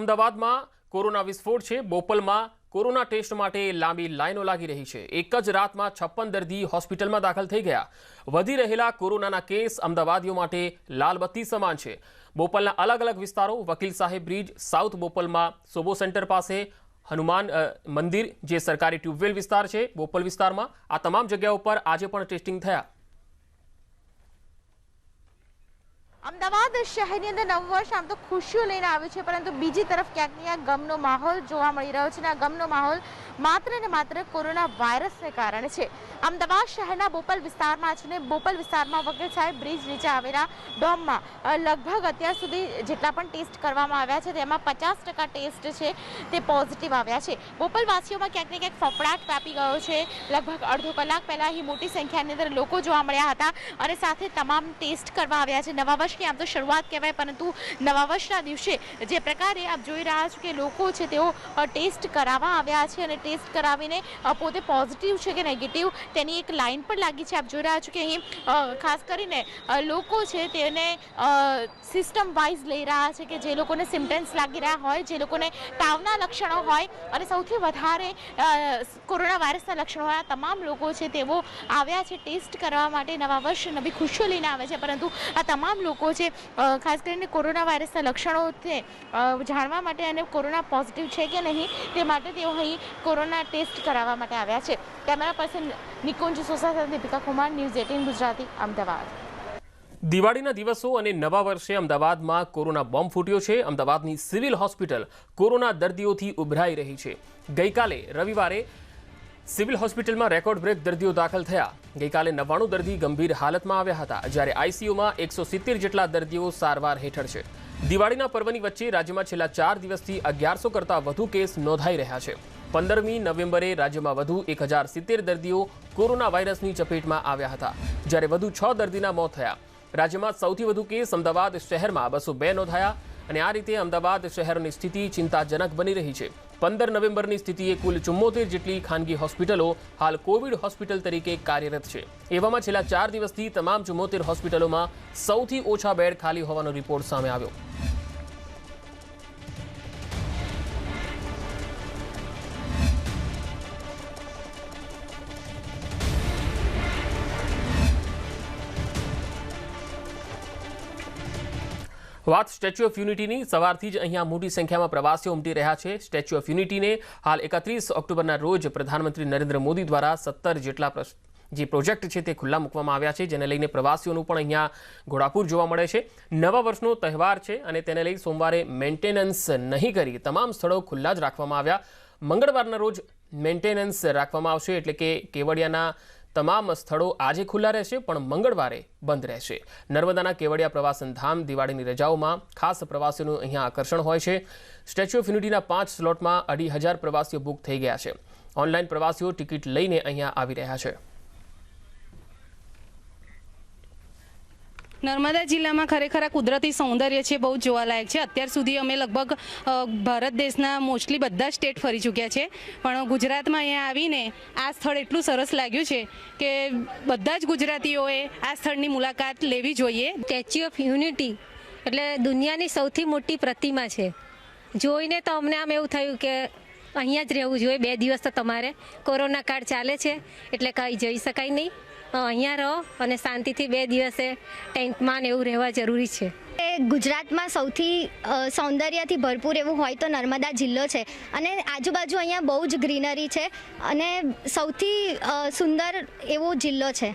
અમદાવાદમાં કોરોના વિસ્ફોટ છે. બોપલમાં કોરોના ટેસ્ટ માટે લાંબી લાઈનો લાગી રહી છે. એક જ રાતમાં છપ્પન દર્દી હોસ્પિટલમાં દાખલ થઈ ગયા. વધી રહેલા કોરોનાના કેસ અમદાવાદીઓ માટે લાલબત્તી સમાન છે. બોપલના અલગ અલગ વિસ્તારો, વકીલ સાહેબ બ્રિજ, સાઉથ બોપલમાં સોબો સેન્ટર પાસે, હનુમાન મંદિર જે સરકારી ટ્યુબવેલ વિસ્તાર છે, બોપલ વિસ્તારમાં, આ તમામ જગ્યાઓ પર આજે પણ ટેસ્ટિંગ થયા. અમદાવાદ શહેરની અંદર નવું વર્ષ આમ તો ખુશીઓ લઈને આવ્યું છે, પરંતુ બીજી તરફ ક્યાંક ને ક્યાંક ગમનો માહોલ જોવા મળી રહ્યો છે અને આ ગમનો માહોલ માત્ર ને માત્ર કોરોના વાયરસને કારણે છે. અમદાવાદ શહેરના બોપલ વિસ્તારમાં છે ને બોપલ વિસ્તારમાં વગેરે બ્રિજ નીચે આવેલા ડોમમાં લગભગ અત્યાર સુધી જેટલા પણ ટેસ્ટ કરવામાં આવ્યા છે, તેમાં પચાસ ટકા ટેસ્ટ છે તે પોઝિટિવ આવ્યા છે. બોપલવાસીઓમાં ક્યાંક ને ક્યાંક ફફડાટ વ્યાપી ગયો છે. લગભગ અડધો કલાક પહેલાં અહીં મોટી સંખ્યાની અંદર લોકો જોવા મળ્યા હતા અને સાથે તમામ ટેસ્ટ કરવા આવ્યા છે. નવા વર્ષની આમ તો શરૂઆત કહેવાય, પરંતુ નવા વર્ષના દિવસે જે પ્રકારે આપ જોઈ રહ્યા છો કે લોકો છે તેઓ ટેસ્ટ કરાવવા આવ્યા છે અને ટેસ્ટ કરાવીને પોતે પોઝિટિવ છે કે નેગેટિવ તેની એક લાઈન પણ લાગી છે. આપ જોઈ રહ્યા છો કે અહીં ખાસ કરીને લોકો છે તેને સિસ્ટમ વાઇઝ લઈ રહ્યા છે કે જે લોકોને સિમ્ટમ્સ લાગી રહ્યા હોય, જે લોકોને તાવના લક્ષણો હોય અને સૌથી વધારે કોરોના વાયરસના લક્ષણો હોય તમામ લોકો છે તેઓ આવ્યા છે ટેસ્ટ કરવા માટે. નવા વર્ષ નવી ખુશીઓ લઈને આવે છે, પરંતુ આ તમામ લોકો છે. ખાસ કરીને કોરોના વાયરસના લક્ષણો જાણવા માટે અને કોરોના પોઝિટિવ છે કે નહીં, તે માટે તેઓ અહીં કોરોના ટેસ્ટ કરાવવા માટે આવ્યા છે. કેમેરા પર્સન નિકુંજ સોસા સાથે દીપિકા કુમાર, ન્યૂઝ એટીન, ગુજરાતી, અમદાવાદ. દિવાળીના દિવસો અને નવા વર્ષે અમદાવાદમાં કોરોના બોમ્બ ફૂટ્યો છે. અમદાવાદની સિવિલ હોસ્પિટલ કોરોના દર્દીઓથી ઉભરાઈ રહી છે. ગઈકાલે રવિવારે સિવિલ હોસ્પિટલમાં રેકોર્ડ બ્રેક દર્દીઓ દાખલ થયા. ગઈકાલે નવ્વાણું દર્દી ગંભીર હાલતમાં આવ્યા હતા. જ્યારે આઈસીયુમાં એકસો સિત્તેર જેટલા દર્દીઓ સારવાર હેઠળ છે. દિવાળીના પર્વની વચ્ચે રાજ્યમાં છેલ્લા ચાર દિવસથી અગિયારસો કરતાં વધુ કેસ નોંધાઈ રહ્યા છે. પંદરમી નવેમ્બરે રાજ્યમાં વધુ એક હજાર સિત્તેર દર્દીઓ કોરોના વાયરસની ચપેટમાં આવ્યા હતા. જ્યારે વધુ છ દર્દીના મોત થયા. રાજ્યમાં સૌથી વધુ કેસ અમદાવાદ શહેરમાં બસો બે નોંધાયા અને આ રીતે અમદાવાદ શહેરની સ્થિતિ ચિંતાજનક બની રહી છે. પંદર નવેમ્બરની સ્થિતિએ કુલ ચુમ્મોતેર જેટલી ખાનગી હોસ્પિટલો હાલ કોવિડ હોસ્પિટલ તરીકે કાર્યરત છે. એવામાં છેલ્લા ચાર દિવસથી તમામ ચુમ્મોતેર હોસ્પિટલોમાં સૌથી ઓછા બેડ ખાલી હોવાનો રિપોર્ટ સામે આવ્યો. વાત સ્ટેચ્યુ ઓફ યુનિટીની. સવારથી જ અહીંયા મોટી સંખ્યામાં પ્રવાસીઓ ઉમટી રહ્યા છે. સ્ટેચ્યુ ઓફ યુનિટીને હાલ એકત્રીસ ઓક્ટોબરના રોજ પ્રધાનમંત્રી નરેન્દ્ર મોદી દ્વારા સત્તર જેટલા જે પ્રોજેક્ટ છે તે ખુલ્લા મૂકવામાં આવ્યા છે, જેને લઈને પ્રવાસીઓનું પણ અહીંયા ઘોડાપુર જોવા મળે છે. નવા વર્ષનો તહેવાર છે અને તેને લઈ સોમવારે મેન્ટેનન્સ નહીં કરી તમામ સ્થળો ખુલ્લા જ રાખવામાં આવ્યા. મંગળવારના રોજ મેન્ટેનન્સ રાખવામાં આવશે એટલે કે કેવડિયાના તમામ સ્થળો આજે ખુલ્લા રહેશે, પણ મંગળવારે બંધ રહેશે. નર્મદાના કેવડિયા પ્રવાસન ધામ દિવાળીની રજાઓમાં ખાસ પ્રવાસીઓનું અહીંયા આકર્ષણ હોય છે. સ્ટેચ્યુ ઓફ યુનિટીના પાંચ સ્લોટમાં અઢી હજાર પ્રવાસીઓ બુક થઈ ગયા છે. ઓનલાઈન પ્રવાસીઓ ટિકિટ લઈને અહીંયા આવી રહ્યા છે. નર્મદા જિલ્લામાં ખરેખર આ કુદરતી સૌંદર્ય છે, બહુ જોવાલાયક છે. અત્યાર સુધી અમે લગભગ ભારત દેશના મોસ્ટલી બધા સ્ટેટ ફરી ચૂક્યા છે. પણ ગુજરાતમાં અહીંયા આવીને આ સ્થળ એટલું સરસ લાગ્યું છે કે બધા જ ગુજરાતીઓએ આ સ્થળની મુલાકાત લેવી જોઈએ. સ્ટેચ્યુ ઓફ યુનિટી એટલે દુનિયાની સૌથી મોટી પ્રતિમા છે. જોઈને તો અમને આમ એવું થયું કે અહીંયા જ રહેવું જોઈએ, બે દિવસ તો તમારે. કોરોના કાળ ચાલે છે, એટલે કંઈ જઈ શકાય નહીં. અહીંયા રહો અને શાંતિથી બે દિવસે ટેન્ટમાં ને એવું રહેવા જરૂરી છે. એ ગુજરાતમાં સૌથી સૌંદર્યથી ભરપૂર એવું હોય તો નર્મદા જિલ્લો છે. અને આજુબાજુ અહીંયા બહુ જ ગ્રીનરી છે અને સૌથી સુંદર એવો જિલ્લો છે.